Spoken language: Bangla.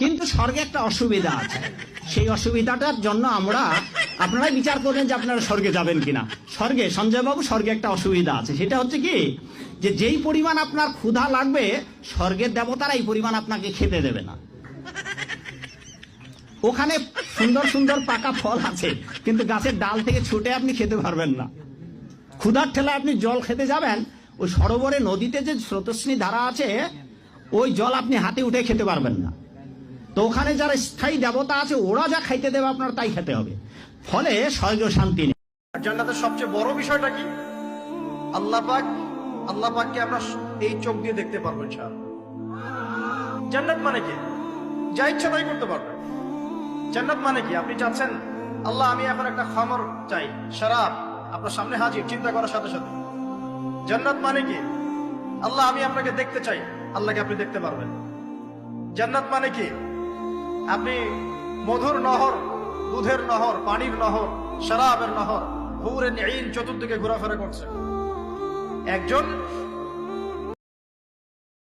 কিন্তু স্বর্গে একটা অসুবিধা আছে। সেই অসুবিধাটার জন্য আমরা, আপনারাই বিচার করবেন যে আপনারা স্বর্গে যাবেন কিনা। স্বর্গে সঞ্জয় বাবু স্বর্গে একটা অসুবিধা আছে। সেটা হচ্ছে কি, যে যেই পরিমাণ আপনার ক্ষুধা লাগবে, স্বর্গের দেবতারা এই পরিমাণ আপনাকে খেতে দেবে না। ওখানে সুন্দর সুন্দর পাকা ফল আছে, কিন্তু গাছের ডাল থেকে ছুটে আপনি খেতে পারবেন না। ক্ষুধার ঠেলায় আপনি জল খেতে যাবেন, ওই সরোবরে নদীতে যে স্রোতস্বিনী ধারা আছে, ওই জল আপনি হাতে উঠে খেতে পারবেন না। তো ওখানে যারা স্থায়ী দেবতা আছে, ওরা যা খাইতে দেবে আপনার তাই খেতে হবে। ফলে স্বর্গ শান্তি নেই। জান্নাতের সবচেয়ে বড় বিষয়টা কি? আল্লাহ পাক, আল্লাহ পাককে আমরা এই চোখ দিয়ে দেখতে পারব জান্নাত মানে কি? যা ইচ্ছা তাই করতে পারবেন জান্নাত মানে কি? আপনি চাচ্ছেন, আল্লাহ, আমি এখন একটা খামর চাই, শরাব, আপনার সামনে হাজির, চিন্তা করার সাথে সাথে। জান্নাত মানে কি? আল্লাহ, আমি আপনাকে দেখতে চাই, আল্লাহকে আপনি দেখতে পারবেন। জান্নাত মানে কি? আপনি মধুর নহর, দুধের নহর, পানির নহর, শরাবের নহর হুরে নিন চতুর্দিকে ঘোরাফেরা করছে একজন